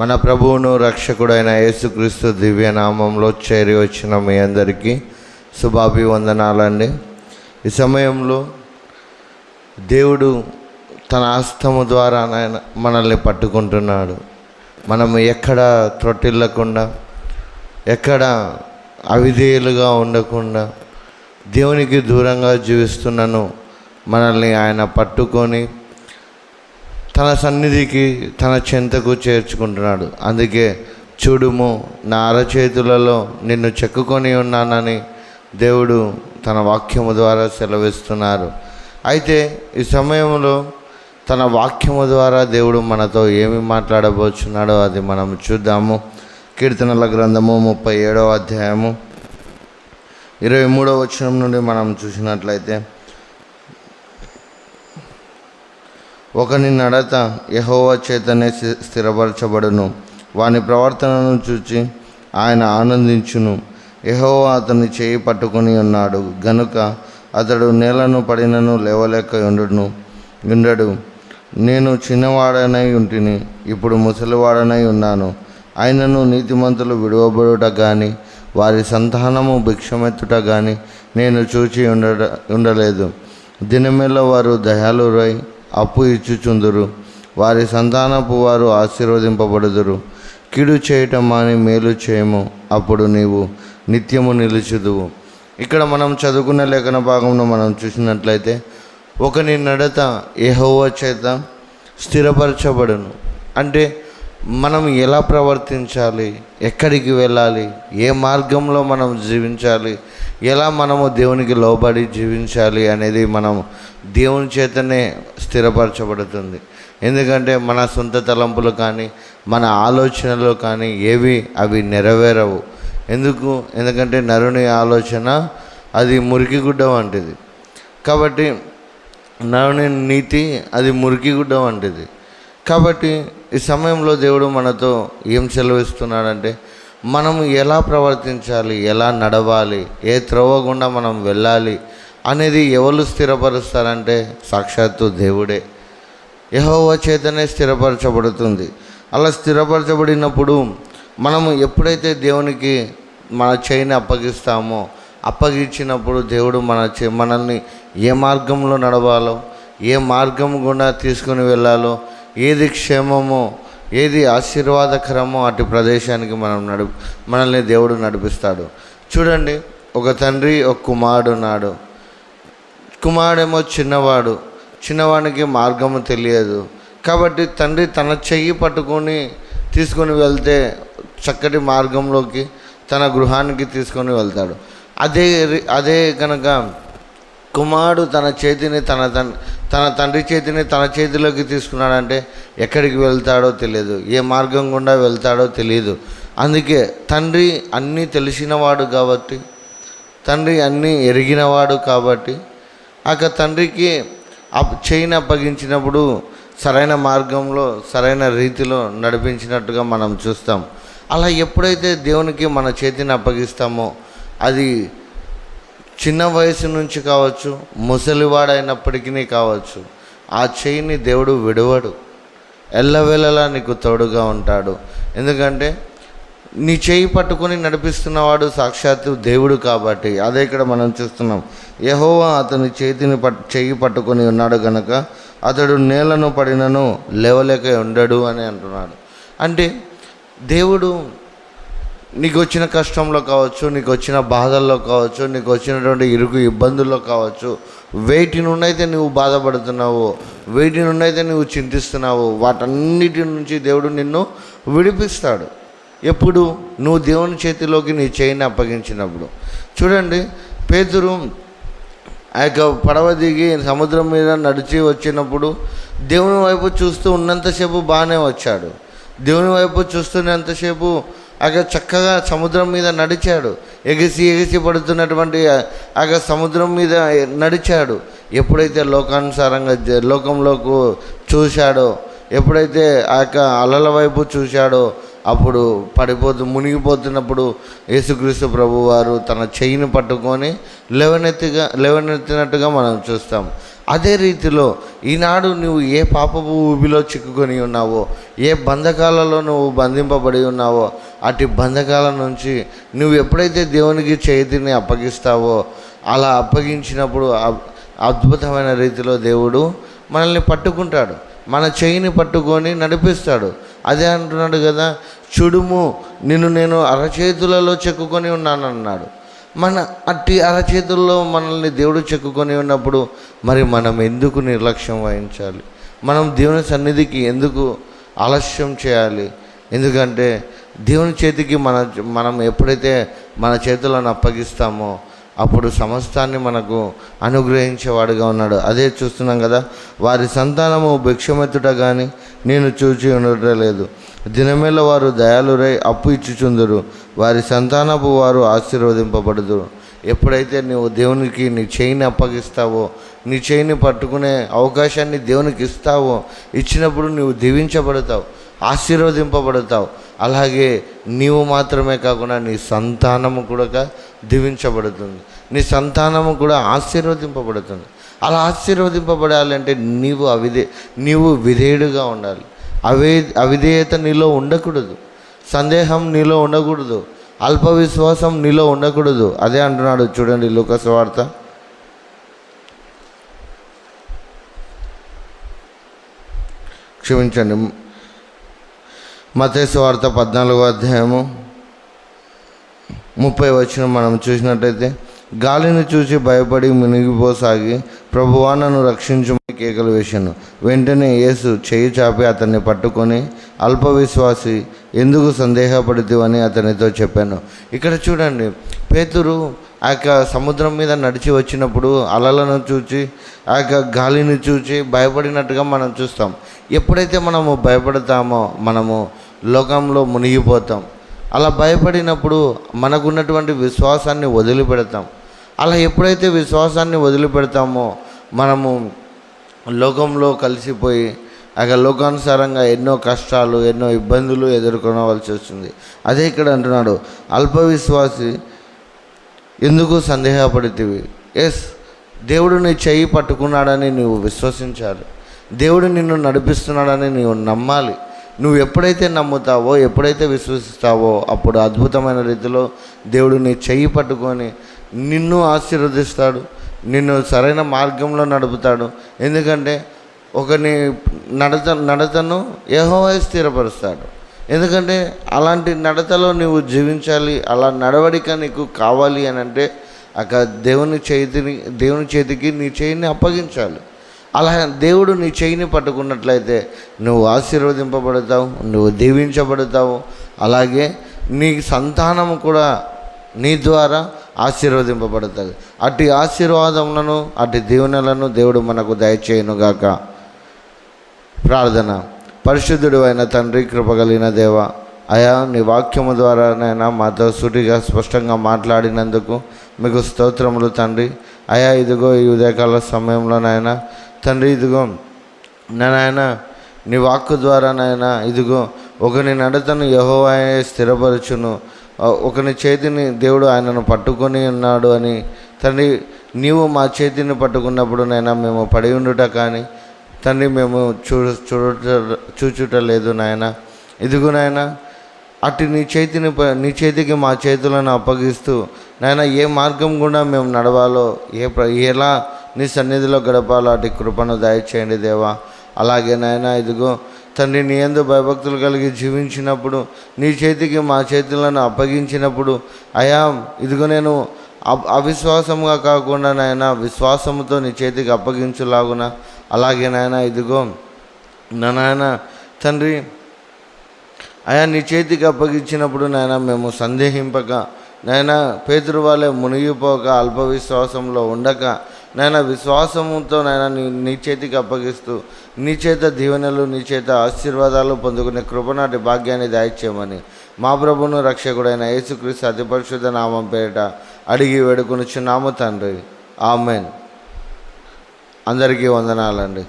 మన ప్రభువును రక్షకుడైన యేసుక్రీస్తు దివ్య నామంలో చేరి వచ్చిన మీ అందరికీ శుభాభివందనాలండి. ఈ సమయంలో దేవుడు తన హస్తము ద్వారా నాయన మనల్ని పట్టుకుంటున్నాడు. మనం ఎక్కడ త్రొట్టిల్లకుండా ఎక్కడ అవిధేయులుగా ఉండకుండా దేవునికి దూరంగా జీవిస్తున్నాను మనల్ని ఆయన పట్టుకొని తన సన్నిధికి తన చెంతకు చేర్చుకుంటున్నాడు. అందుకే చూడుము నా అరచేతులలో నిన్ను చెక్కుకొని ఉన్నానని దేవుడు తన వాక్యము ద్వారా సెలవిస్తున్నారు. అయితే ఈ సమయంలో తన వాక్యము ద్వారా దేవుడు మనతో ఏమి మాట్లాడబోచున్నాడో అది మనం చూద్దాము. కీర్తనల గ్రంథము ముప్పై ఏడవ అధ్యాయము. ఇరవై మూడవ వచనం నుండి మనం చూసినట్లయితే ఒకని నడత యహోవా చేతనే స్థి- స్థిరపరచబడును. వాని ప్రవర్తనను చూచి ఆయన ఆనందించును. యహోవా అతని చేయి పట్టుకుని ఉన్నాడు. గనుక అతడు నేలను పడినను లేవలేక ఉండును. ఉండడు. నేను చిన్నవాడనై ఉంటిని ఇప్పుడు ముసలివాడనై ఉన్నాను. ఆయనను నీతిమంతులు విడువబడుట కానీ వారి సంతానము భిక్షమెత్తుట కానీ నేను చూచి ఉండ ఉండలేదు. దినమేళ వారు దయాలురై అప్పు ఇచ్చుచుందురు. వారి సంతానపు వారు ఆశీర్వదింపబడుదురు. కీడు చేయటం మాని మేలు చేయము. అప్పుడు నీవు నిత్యము నిలుచుదువు. ఇక్కడ మనం చదువుకున్న లేఖన భాగంలో మనం చూసినట్లయితే ఒకని నడత ఏహోవ చేత స్థిరపరచబడును. అంటే మనం ఎలా ప్రవర్తించాలి? ఎక్కడికి వెళ్ళాలి? ఏ మార్గంలో మనం జీవించాలి? ఎలా మనము దేవునికి లోబడి జీవించాలి అనేది మనం దేవుని చేతనే స్థిరపరచబడుతుంది. ఎందుకంటే మన సొంత తలంపులు కానీ మన ఆలోచనలు కానీ ఏవి అవి నెరవేరవు. ఎందుకు? ఎందుకంటే నరుని ఆలోచన అది మురికి గుడ్డ వంటిది. కాబట్టి నరుని నీతి అది మురికి గుడ్డ వంటిది. కాబట్టి ఈ సమయంలో దేవుడు మనతో ఏం సెలవిస్తున్నాడంటే మనం ఎలా ప్రవర్తించాలి ఎలా నడవాలి ఏ త్రోవ గుండా మనం వెళ్ళాలి అనేది ఎవరు స్థిరపరుస్తారంటే సాక్షాత్తు దేవుడే. యహోవ చేతనే స్థిరపరచబడుతుంది. అలా స్థిరపరచబడినప్పుడు మనము ఎప్పుడైతే దేవునికి మన చేయిని అప్పగిస్తామో అప్పగించినప్పుడు దేవుడు మన చే మనల్ని ఏ మార్గంలో నడవాలో ఏ మార్గం గుండా తీసుకుని వెళ్ళాలో ఏది క్షేమమో ఏది ఆశీర్వాదకరమో అటు ప్రదేశానికి మనం నడు మనల్ని దేవుడు నడిపిస్తాడు. చూడండి ఒక తండ్రి ఒక కుమారుడు ఉన్నాడు. కుమారుడేమో చిన్నవాడు. చిన్నవాడికి మార్గము తెలియదు. కాబట్టి తండ్రి తన చెయ్యి పట్టుకొని తీసుకొని వెళ్తే చక్కటి మార్గంలోకి తన గృహానికి తీసుకొని వెళ్తాడు. అదే రి- అదే కనుక కుమారుడు తన చేతిని తన తన్ తన తండ్రి చేతిని తన చేతిలోకి తీసుకున్నాడంటే ఎక్కడికి వెళ్తాడో తెలియదు. ఏ మార్గం గుండా వెళ్తాడో తెలియదు. అందుకే తండ్రి అన్నీ తెలిసినవాడు కాబట్టి తండ్రి అన్నీ ఎరిగినవాడు కాబట్టి ఆ తండ్రికి అప్ చేయిని అప్పగించినప్పుడు సరైన మార్గంలో సరైన రీతిలో నడిపించినట్టుగా మనం చూస్తాం. అలా ఎప్పుడైతే దేవునికి మన చేతిని అప్పగిస్తామో అది చిన్న వయసు నుంచి కావచ్చు ముసలివాడైనప్పటికీ కావచ్చు ఆ చేయిని దేవుడు విడవడు. ఎల్లవేళలా నీకు తోడుగా ఉంటాడు. ఎందుకంటే నీ చేయి పట్టుకొని నడిపిస్తున్నవాడు సాక్షాత్తు దేవుడు కాబట్టి అదే ఇక్కడ మనం చూస్తున్నాం. యహోవా అతని చేతిని పట్ చెయ్యి పట్టుకొని ఉన్నాడు గనక అతడు నేలను పడినను లేవలేక ఉండడు అని అంటున్నాడు. అంటే దేవుడు నీకు వచ్చిన కష్టంలో కావచ్చు నీకు వచ్చిన బాధల్లో కావచ్చు నీకు వచ్చినటువంటి ఇరుకు ఇబ్బందుల్లో కావచ్చు వేటి నుండైతే నువ్వు బాధపడుతున్నావు వేటి నుండి అయితే నువ్వు చింతిస్తున్నావు వాటన్నిటి నుంచి దేవుడు నిన్ను విడిపిస్తాడు. ఎప్పుడు? నువ్వు దేవుని చేతిలోకి నీ చేయిని అప్పగించినప్పుడు. చూడండి పేతురు ఆ యొక్క పడవ దిగి సముద్రం మీద నడిచి వచ్చినప్పుడు దేవుని వైపు చూస్తూ ఉన్నంతసేపు బాగానే వచ్చాడు. దేవుని వైపు చూస్తున్నంతసేపు అక్కడ చక్కగా సముద్రం మీద నడిచాడు. ఎగిసి ఎగిసి పడుతున్నటువంటి ఆ సముద్రం మీద నడిచాడు. ఎప్పుడైతే లోకానుసారంగా జ- లోకంలోకి చూశాడో ఎప్పుడైతే ఆ యొక్క అలల వైపు చూశాడో అప్పుడు పడిపోతూ మునిగిపోతున్నప్పుడు యేసుక్రీస్తు ప్రభు వారు తన చెయ్యిని పట్టుకొని లేవనెత్తిగా లేవనెత్తినట్టుగా మనం చూస్తాం. అదే రీతిలో ఈనాడు నువ్వు ఏ పాపపు ఊబిలో చిక్కుకొని ఉన్నావో ఏ బంధకాలలో నువ్వు బంధింపబడి ఉన్నావో అటు బంధకాల నుంచి నువ్వు ఎప్పుడైతే దేవునికి చేతిని అప్పగిస్తావో అలా అప్పగించినప్పుడు అద్భుతమైన రీతిలో దేవుడు మనల్ని పట్టుకుంటాడు. మన చేయిని పట్టుకొని నడిపిస్తాడు. అదే అంటున్నాడు కదా చూడుము నిన్ను నేను అరచేతులలో చెక్కుకొని ఉన్నాను అన్నాడు మన అట్టి అరచేతుల్లో మనల్ని దేవుడు చెక్కుకొని ఉన్నప్పుడు మరి మనం ఎందుకు నిర్లక్ష్యం వహించాలి? మనం దేవుని సన్నిధికి ఎందుకు ఆలస్యం చేయాలి? ఎందుకంటే దేవుని చేతికి మన మనం ఎప్పుడైతే మన చేతులను అప్పగిస్తామో అప్పుడు సమస్తాన్ని మనకు అనుగ్రహించేవాడుగా ఉన్నాడు. అదే చూస్తున్నాం కదా వారి సంతానము భిక్షమెత్తుట కానీ నేను చూచి ఉండటం లేదు దినమేళ వారు దయాలురై అప్పు ఇచ్చుచుందరు. వారి సంతానపు వారు ఆశీర్వదింపబడుదురు. ఎప్పుడైతే నువ్వు దేవునికి నీ చేయిని అప్పగిస్తావో నీ చేయిని పట్టుకునే అవకాశాన్ని దేవునికి ఇస్తావో ఇచ్చినప్పుడు నువ్వు దీవించబడతావు ఆశీర్వదింపబడతావు. అలాగే నీవు మాత్రమే కాకుండా నీ సంతానము కూడా దీవించబడుతుంది. నీ సంతానము కూడా ఆశీర్వదింపబడుతుంది. అలా ఆశీర్వదింపబడాలంటే నీవు అవిధే నీవు విధేయుడుగా ఉండాలి. అవే అవిధేయత నీలో ఉండకూడదు. సందేహం నీలో ఉండకూడదు. అల్ప విశ్వాసం నీలో ఉండకూడదు. అదే అంటున్నాడు చూడండి లోకస్ వార్త. క్షమించండి. మతేశ్వార్త పద్నాలుగో అధ్యాయము. ముప్పై వచ్చిన మనం చూసినట్టయితే గాలిని చూసి భయపడి మునిగిపోసాగి ప్రభువా నన్ను రక్షించమని కేకలు వేశాను వెంటనే యేసు చేయి చాపి అతన్ని పట్టుకొని అల్ప విశ్వాసి ఎందుకు సందేహపడుతువని అతనితో చెప్పాను. ఇక్కడ చూడండి పేతురు ఆ యొక్క సముద్రం మీద నడిచి వచ్చినప్పుడు అలలను చూచి ఆ యొక్క గాలిని చూచి భయపడినట్టుగా మనం చూస్తాం. ఎప్పుడైతే మనము భయపడతామో మనము లోకంలో మునిగిపోతాం. అలా భయపడినప్పుడు మనకున్నటువంటి విశ్వాసాన్ని వదిలిపెడతాం. అలా ఎప్పుడైతే విశ్వాసాన్ని వదిలిపెడతామో మనము లోకంలో కలిసిపోయి ఆ లోకానుసారంగా ఎన్నో కష్టాలు ఎన్నో ఇబ్బందులు ఎదుర్కొనవలసి వస్తుంది. అదే ఇక్కడ అంటున్నాడు అల్ప విశ్వాసి ఎందుకు సందేహపడితివి? ఎస్ దేవుడు నీ చెయ్యి పట్టుకున్నాడని నువ్వు విశ్వసించాలి. దేవుడు నిన్ను నడిపిస్తున్నాడని నీవు నమ్మాలి. నువ్వు ఎప్పుడైతే నమ్ముతావో ఎప్పుడైతే విశ్వసిస్తావో అప్పుడు అద్భుతమైన రీతిలో దేవుడు నీ చెయ్యి పట్టుకొని నిన్ను ఆశీర్వదిస్తాడు. నిన్ను సరైన మార్గంలో నడుపుతాడు. ఎందుకంటే ఒకని నడత నడతను యహోవే స్థిరపరుస్తాడు. ఎందుకంటే అలాంటి నడతలో నువ్వు జీవించాలి అలా నడవడిక నీకు కావాలి అని అంటే అక్కడ దేవుని చేతిని దేవుని చేతికి నీ చేయిని అప్పగించాలి. అలా దేవుడు నీ చేయిని పట్టుకున్నట్లయితే నువ్వు ఆశీర్వదింపబడతావు నువ్వు దీవించబడతావు. అలాగే నీ సంతానము కూడా నీ ద్వారా ఆశీర్వదింపబడుతుంది. అటు ఆశీర్వాదములను అటు దీవెనలను దేవుడు మనకు దయచేయనుగాక. ప్రార్థన. పరిశుద్ధుడు అయిన తండ్రి కృపగలిగిన దేవ అయా నీ వాక్యము ద్వారానైనా మాతో సూటిగా స్పష్టంగా మాట్లాడినందుకు మీకు స్తోత్రములు తండ్రి. అయా ఇదిగో ఈ ఉదయకాల సమయంలోనైనా తండ్రి ఇదిగో నాయన నీ వాక్కు ద్వారానైనా ఇదిగో ఒకని నడతను యహోవాయే స్థిరపరచును. ఒకని చేతిని దేవుడు ఆయనను పట్టుకొని ఉన్నాడు అని. తండ్రి నీవు మా చేతిని పట్టుకున్నప్పుడు నైనా మేము పడి ఉండుట కానీ తండ్రి మేము చూ చూడట చూచుట లేదు నాయన. ఇదిగో నాయన అటు నీ చేతిని నీ చేతికి మా చేతులను అప్పగిస్తూ నాయన ఏ మార్గం కూడా మేము నడవాలో ఏ ప్ర ఎలా నీ సన్నిధిలో గడపాలో అటు కృపను దయచేయండి దేవా. అలాగే నాయన ఇదిగో తండ్రి నీ ఎందు భయభక్తులు కలిగి జీవించినప్పుడు నీ చేతికి మా చేతులను అప్పగించినప్పుడు అయా ఇదిగో నేను అ- అవిశ్వాసంగా కాకుండా నాయన విశ్వాసముతో నీ చేతికి అప్పగించులాగున అలాగే నాయన ఇదిగో నా నాయన తండ్రి అయా నీ చేతికి అప్పగించినప్పుడు నాయన మేము సందేహింపక నాయన పేదరు వాళ్ళే మునిగిపోక అల్ప విశ్వాసంలో ఉండక నాయన విశ్వాసంతో నాయన నీ నీ చేతికి అప్పగిస్తూ నీ చేత దీవెనలు నీ చేత ఆశీర్వాదాలు పొందుకునే కృపనాటి భాగ్యాన్ని దాయిచ్చేయమని మా ప్రభును రక్షకుడైన యేసుక్రీస్తు అతి పరిశుద్ధ నామం పేరిట అడిగి వేడుకొనిచ్చున్నాము తండ్రి. ఆమెన్. అందరికీ వందనాలండి.